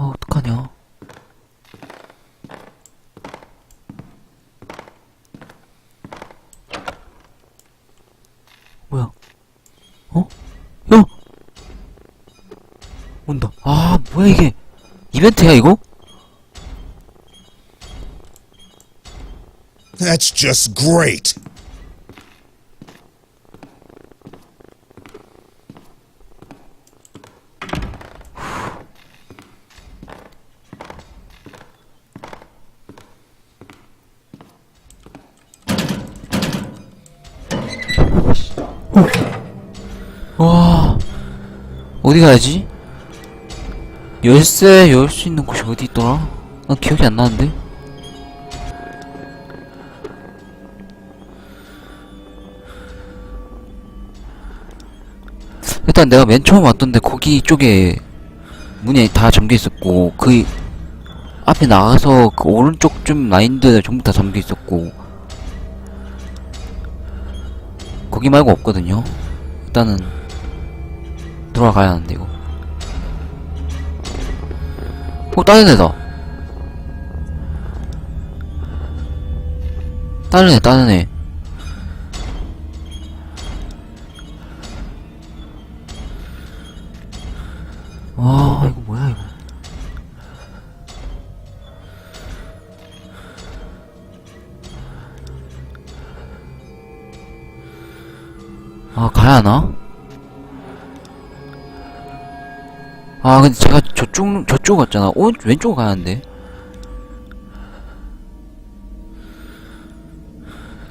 아, 어떡하냐. 뭐야? 어? 야! 온다. 아, 뭐야, 이게. 이벤트야, 이거? That's just great. 어디 가야지? 열쇠 열 수 있는 곳이 어디 있더라? 난 기억이 안 나는데? 일단 내가 맨 처음 왔던데 거기 쪽에 문이 다 잠겨 있었고 그 앞에 나가서 그 오른쪽 좀 라인들 전부 다 잠겨 있었고 거기 말고 없거든요. 일단은 돌아가야 하는데 어 다른 애다. 다른 애 다른 애. 와 이거 뭐야 이거. 아 가야 하나? 아 근데 제가 저쪽 저쪽 갔잖아. 오 왼쪽 가야 하는데.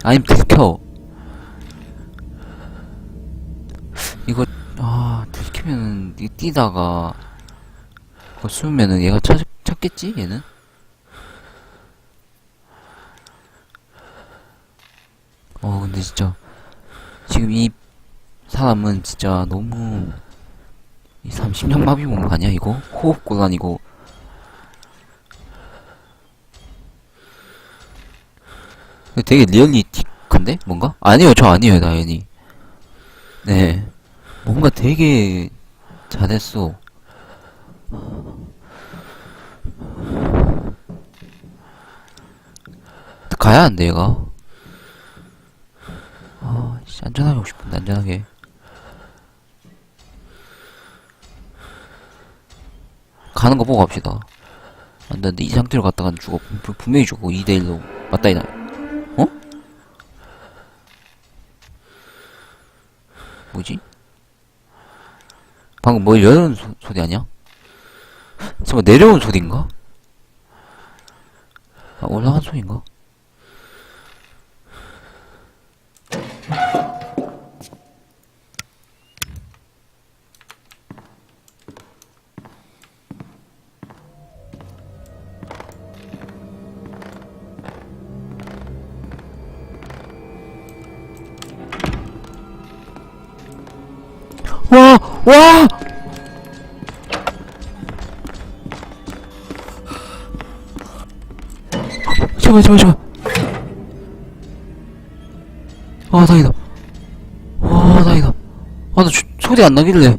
아니면 들켜. 이거 아 들키면은 뛰다가 그거 숨으면은 얘가 찾 찾겠지 얘는. 어 근데 진짜 지금 이 사람은 진짜 너무 이 사람 심장마비 온거 아니야 이거? 호흡곤란이고 되게 리얼리틱한데? 뭔가? 아니요 저 아니에요 나연이 네 뭔가 되게 잘했어 가야 한대 얘가 아 씨, 안전하게 오고 싶은데 안전하게 가는 거 보고 갑시다. 안 되는데, 이 상태로 갔다간 죽어. 분- 분명히 죽어. 2대1로. 맞다, 이나. 어? 뭐지? 방금 뭐 여는 소, 소리 아니야? 잠깐 내려온 소리인가? 아, 올라간 소리인가? 와! 와! 제발, 제발, 제발. 아, 다행이다. 아, 다행이다. 아, 나 주, 소리 안 나길래.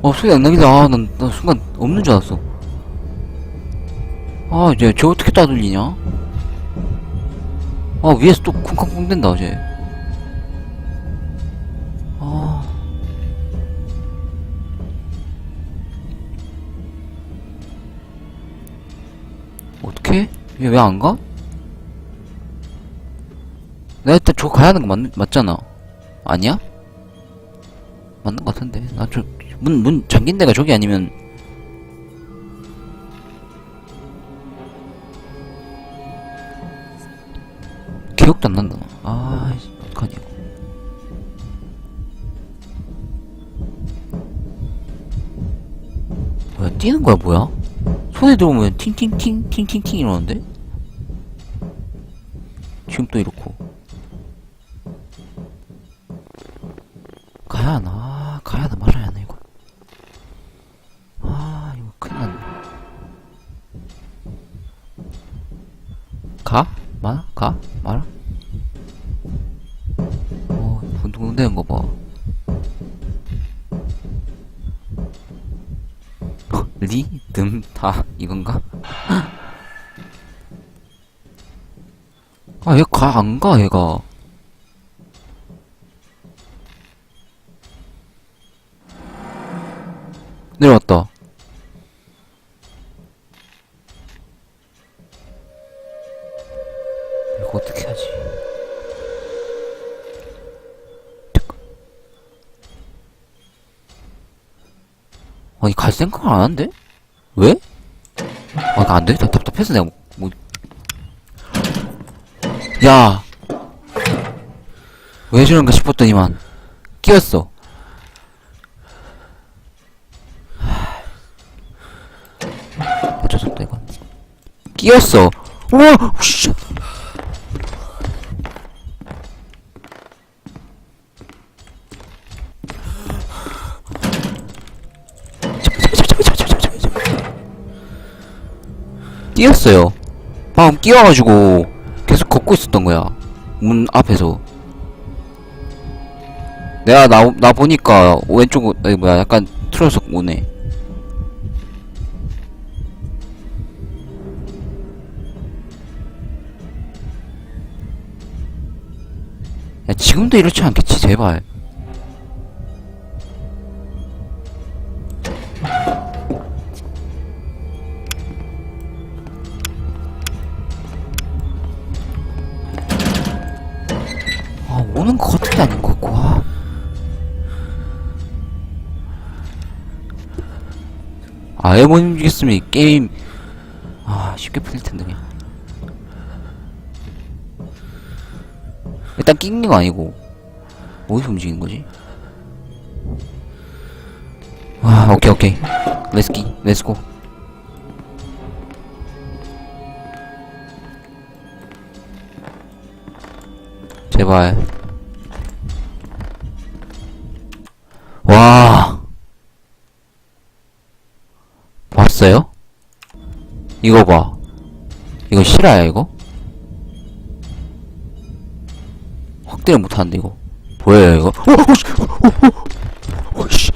어, 소리 안 나길래, 아, 난, 난 순간 없는 줄 알았어. 아, 이제, 쟤 어떻게 따돌리냐? 아, 위에서 또 쿵쾅쿵 된다, 쟤. 얘 왜 안 가? 내가 일단 저 가야 하는 거 맞, 맞잖아. 아니야? 맞는 거 같은데. 나 저, 문, 문 잠긴 데가 저기 아니면. 기억도 안 난다. 나. 아, 씨, 어떡하냐. 뛰는 거야 뭐야? 손에 들어오면 팅팅팅 팅팅팅 이러는데? 지금 또 이렇고 가야 하나 아, 가야 하나 말아야 하나 이거 아 이거 큰일 났네 가? 마? 가? 가 안 가 얘가 내려왔다 이거 어떻게 하지? 아니 갈 생각을 안 한대? 왜? 아 안 되겠다 답답해서 내가 뭐 야! 왜 저런가 싶었더니만. 끼었어. 하... 어쩔 수 없다 이건. 끼었어. 우와! 씨. 끼었어요. 방금 끼어가지고 계속 걷고 있었던 거야. 문 앞에서. 내가 나, 나 보니까 왼쪽, 아니 뭐야, 약간 틀어서 오네. 야, 지금도 이렇지 않겠지, 제발. 오는 것 같은데 아닌 것 같고, 아. 움직였으면 이 게임, 아, 쉽게 풀릴 텐데, 그냥. 일단 낑는 거 아니고, 어디서 움직이는 거지? 와, 오케이, 오케이. 렛츠기, 렛츠고. 제발. 와. 봤어요? 이거 봐. 이거 실화야, 이거? 확대를 못하는데, 이거. 보여요, 이거? 어, 어, 씨, 어, 어, 어, 어, 씨.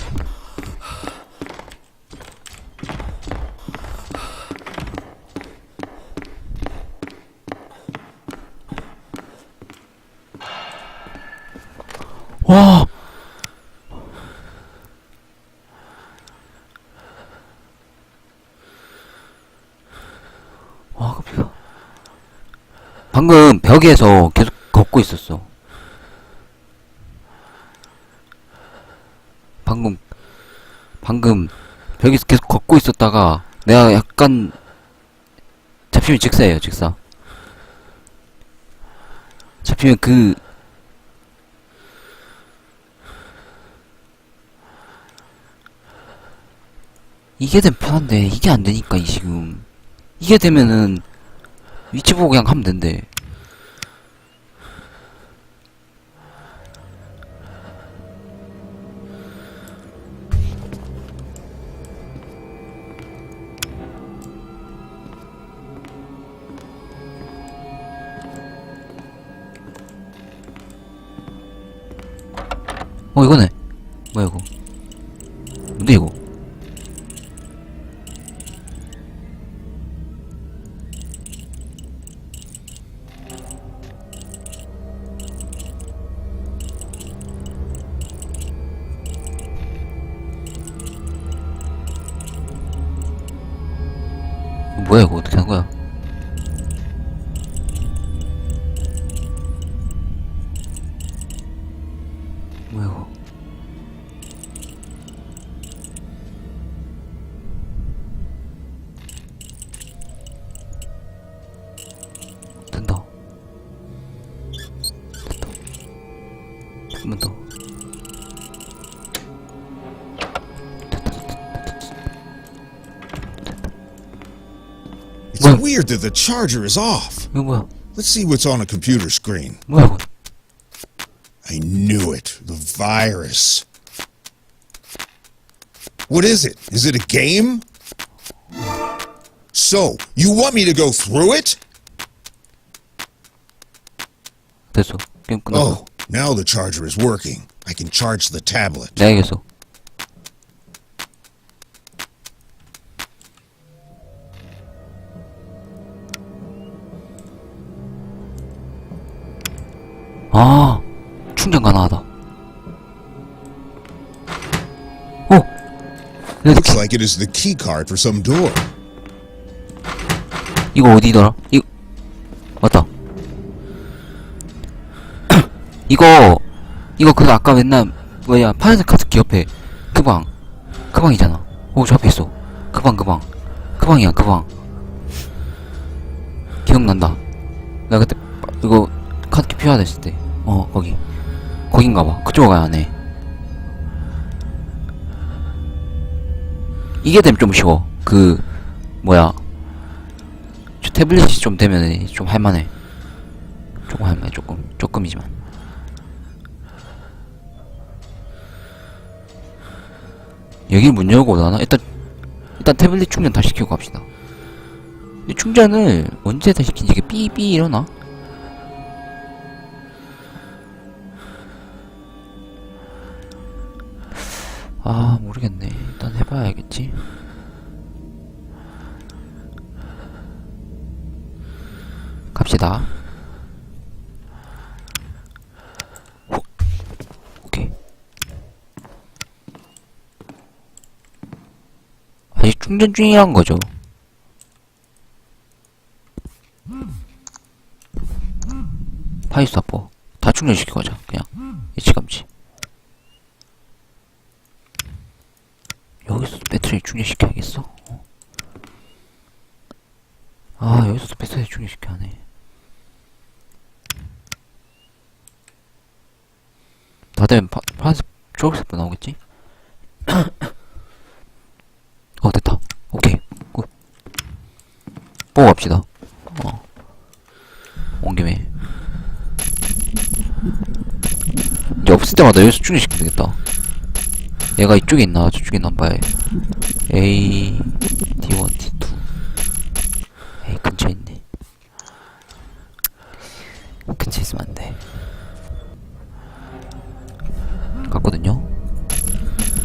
와. 와, 깜짝이야. 방금 벽에서 계속 걷고 있었어. 방금, 방금 벽에서 계속 걷고 있었다가 내가 약간 잡히면 직사예요, 직사. 잡히면 그 이게 되면 편한데 이게 안 되니까 이 지금 이게 되면은 위치 보고 그냥 하면 된대. It's Well- weird that the charger is off. 이거 뭐야? Let's see what's on a computer screen. 뭐야 이거? I knew it. The virus. What is it? Is it a game? So, you want me to go through it? 됐어. 게임 끝났어. Oh, now the charger is working. I can charge the tablet. 내가 이겼어. 아, 충전 가능하다. 오! 네, Looks like it is the key card for some door. 이거 어디더라? 이거, 맞다. 이거, 이거 그 아까 맨날, 뭐야, 파란색 카드키 옆에, 그 방. 그 방이잖아. 오, 저 앞에 있어. 그 방, 그 방. 그 방이야, 그 방. 기억난다. 나 그때, 이거, 카드키 필요하다 했을 때. 어, 거기. 거긴가 봐. 그쪽으로 가야 하네. 이게 되면 좀 쉬워. 그, 뭐야. 저 태블릿이 좀 되면 좀 할만해. 조금 할만해, 조금. 조금이지만. 여기 문 열고 나나? 일단, 일단 태블릿 충전 다 시키고 갑시다. 이 충전을 언제 다 시키지? 이게 삐삐 이러나? 아, 모르겠네. 일단 해봐야겠지. 갑시다. 호- 오케이. 아직 충전 중이란 거죠. 파이스타포 다 충전시키고 가자. 그냥 일찌감치. 충전시켜야겠어. 어. 아 여기서도 배터리 충전시켜야 하네. 다 되면 파, 파란색, 초록색도 나오겠지? 어, 됐다. 오케이. 굿. 보고 갑시다. 어. 온 김에. 이제 없을 때마다 여기서 충전시키면 되겠다. 얘가 이쪽에 있나, 저쪽에 있나 봐야 A, D1, D2. 에이, 근처에 있네. 근처에 있으면 안 돼. 갔거든요.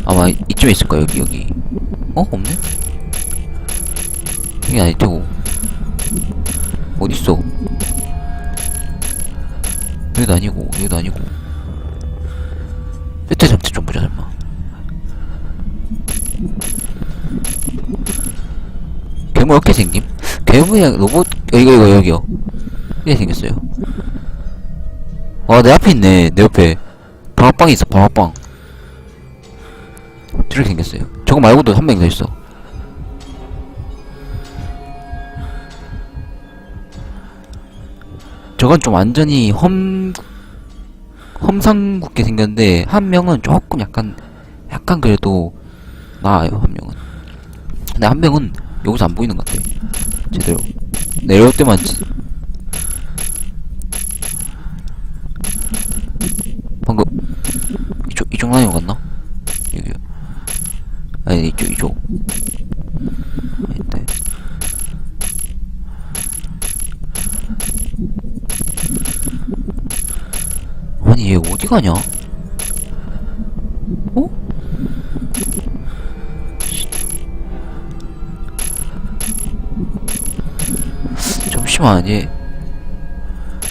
아마 이- 이쯤에 있을 거야 여기 여기. 어 없네? 여기 아닐 테고. 어디 있어? 여기도 아니고 여기도 아니고. 괴물 어떻게 생김? 괴물이랑 로봇 어, 이거 이거 여기요. 이렇게 생겼어요. 와내 앞에 있네 내 옆에. 방앗방이 있어 방앗방 저렇게 생겼어요 저거 말고도 한 명 더 있어 저건 좀 완전히 험 험상궂게 생겼는데 한 명은 조금 약간 약간 그래도 나아요 한 명은 근데 한 명은 여기서 안 보이는 것 같아 제대로 내려올 때만 지- 방금 이쪽 이쪽 라인 갔나? 여기요. 아니 이쪽 이쪽. 아닌데. 아니 얘 어디 가냐? 잠시만 얘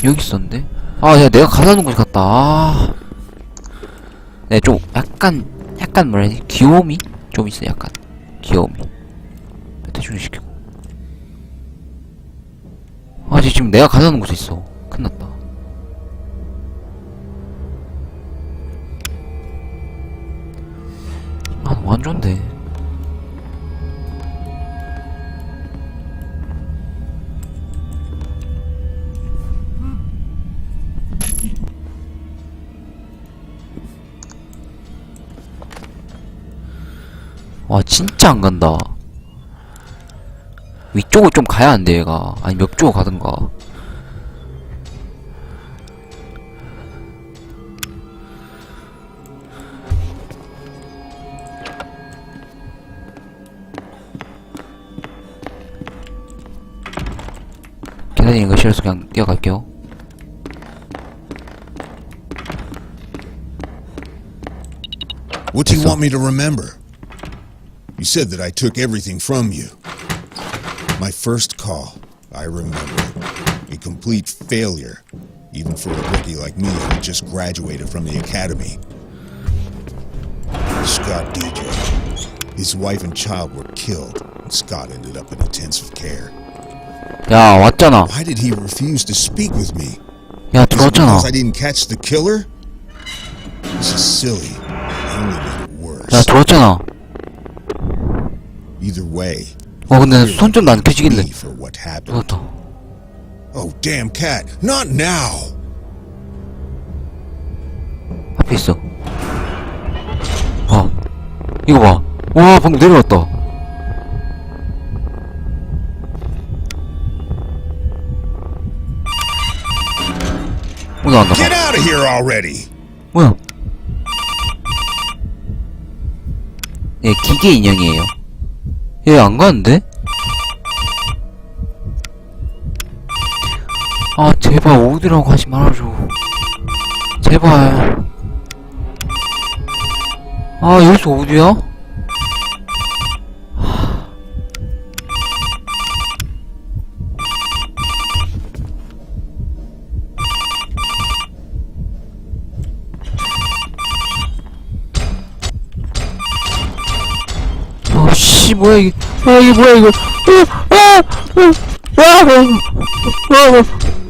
여기 있었는데? 아, 야, 내가 가다 놓은 곳 같다. 아. 네, 좀, 약간, 약간 뭐라 해야 되지? 귀여움이? 좀 있어, 약간. 귀여움이. 대충 시키고. 아, 쟤 지금 내가 가다 놓은 곳에 있어. 큰일 났다. 아, 좋은데. 진짜 안 간다. 위쪽을 좀 가야 안 돼 얘가. 아니 몇 쪽을 가든가. 기다리는 거 싫어서 그냥 뛰어갈게요. What do you want me to remember? You said that I took everything from you. My first call, I remember. A complete failure. even for a rookie like me who just graduated from the academy. Scott DJ. His wife and child were killed, and Scott ended up in intensive care. 야 왔잖아 Why did he refuse to speak with me? 야 Is it 들어왔잖아 because I didn't catch the killer? This is silly. It only made it worse. 야 들어왔잖아 Either way, 어 근데 손좀안 켜지길래 me for what happened. 누웠다 Oh, damn cat! Not now! 앞에 있어 봐 이거 봐 와 방금 내려왔다 어 나간다 Get out of here already! 뭐야 예 기계 인형이에요 얘 안 가는데? 아 제발 어디라고 하지 말아줘 제발 아 여기서 어디야? 아씨 뭐야 이게 아 이게 뭐야 이거 아, 아, 아, 아, 아, 아. 아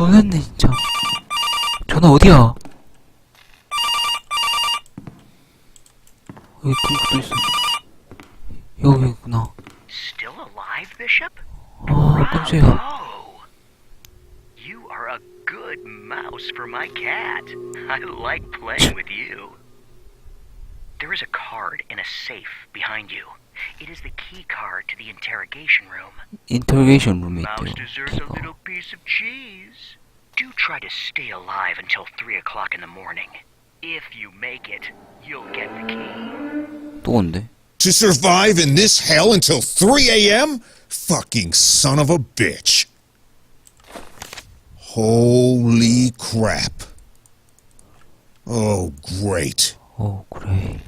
놀랬네 진짜 전화 어디야 room. 인터로게이션 룸에 Mouse 있대요 deserves a little piece of cheese. Do try to stay alive until 3 o'clock in the morning. If you make it, you'll get the key. 또 온대 To survive in this hell until 3 a.m.? Fucking son of a bitch. Holy crap. Oh, great. 어 그래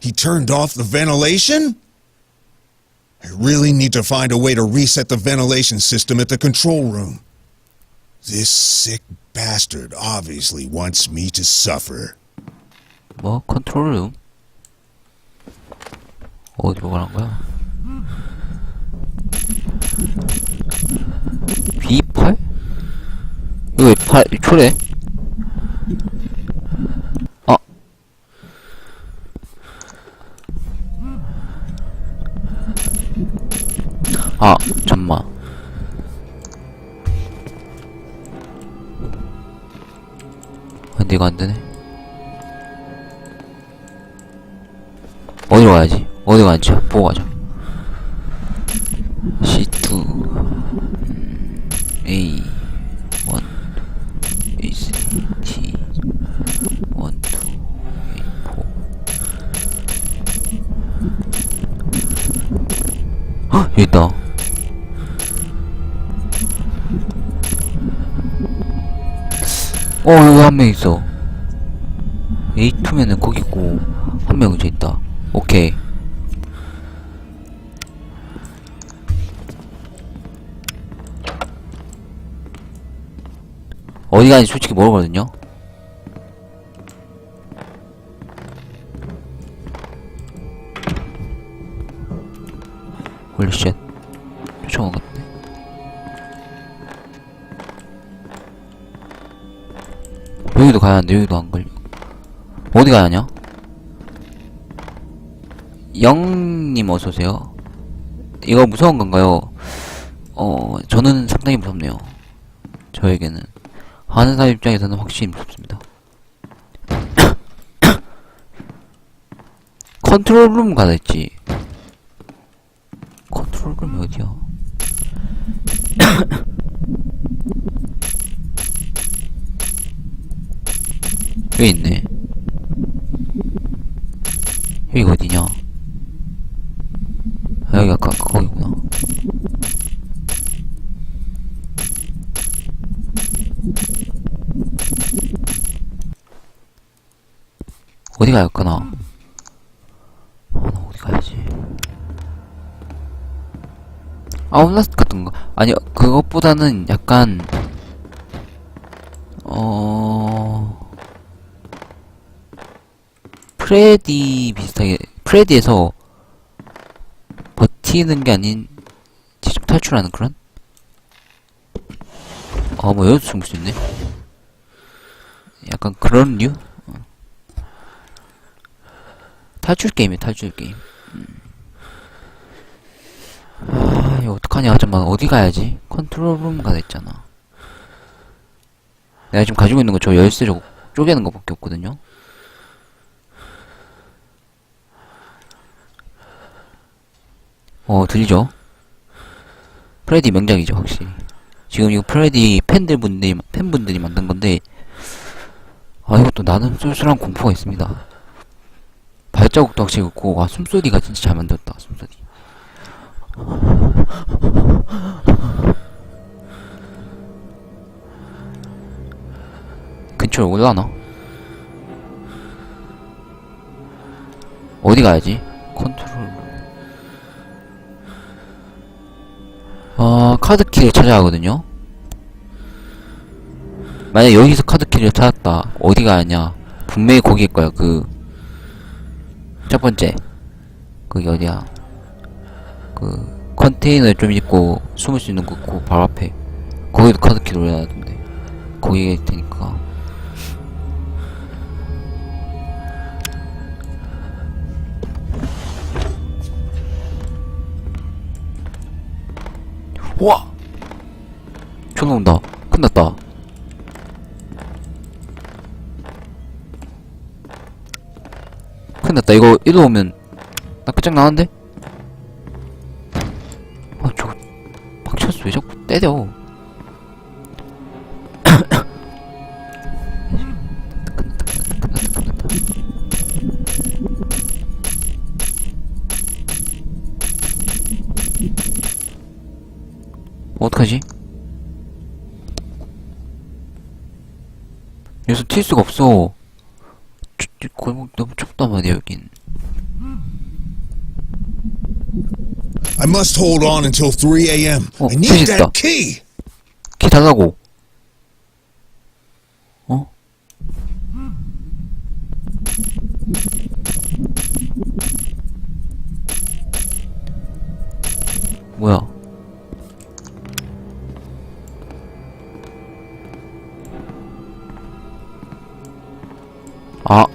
He turned off the ventilation? I really need to find a way to reset the ventilation system at the control room. This sick bastard obviously wants me to suffer. 뭐 컨트롤 룸 어디로 가는 거야 B8? 이거 왜 8, 초래? 이거 안 되네. 어디로 가야지? 어디 가야지? 보고 가자. C2 음, A 1 A 3 T 1 2 A 4 헉! 여기 있다. 어, 여기 한 명 있어. A2면은 거기 있고, 한 명 이제 있다. 오케이. 어디 가는지 솔직히 모르거든요? 홀리쉣. 쫓아온 것 같네. 여기도 가야 하는데, 여기도 안 걸려. 어디 가야 하냐? 영님 어서오세요. 이거 무서운 건가요? 어, 저는 상당히 무섭네요. 저에게는. 하는 사람 입장에서는 확실히 무섭습니다. 컨트롤 룸 가야 했지. 컨트롤 룸이 어디야? 여기 있네. 어디 할까나? 아, 나 어디 가야지? 아웃라스트 같은 거. 아니, 그것보다는 약간, 어, 프레디 비슷하게, 프레디에서 버티는 게 아닌, 직접 탈출하는 그런? 아, 뭐, 여기서 숨을 수 있네? 약간 그런 류? 어. 탈출 게임이야, 탈출 게임. 음. 아, 이거 어떡하냐. 잠깐만, 어디 가야지? 컨트롤룸 가야 했잖아. 내가 지금 가지고 있는 거 저 열쇠 저거 쪼개는 거밖에 없거든요. 어, 들리죠? 프레디 명작이죠, 확실히. 지금 이거 프레디 팬들 분들이, 팬분들이 만든 건데, 아, 이것도 나는 쏠쏠한 공포가 있습니다. 발자국도 확실히 있고, 아, 숨소리가 진짜 잘 만들었다, 숨소리. 근처에 올라나? 어디 가야지? 컨트롤. 아, 카드키를 찾아야 하거든요? 만약 여기서 카드키를 찾았다. 어디 가야냐? 분명히 거기일 거야, 그. 첫 번째. 거기 어디야? 그, 컨테이너 좀 있고, 숨을 수 있는 거, 그 바로 앞에. 거기도 카드키 되는데. 거기에 테니까. 우와! 존나 온다. 끝났다. 끝났다. 이거, 이리로 오면, 나 끝장 나는데? 아, 저거, 박쳤어. 왜 자꾸 때려? 어떡하지? 여기서 튈 수가 없어. 골목 너무 좁단 말이야, 여긴. I must hold on until 3 a.m. Oh, I need that key. 키 달라고. 어? 뭐야? 아,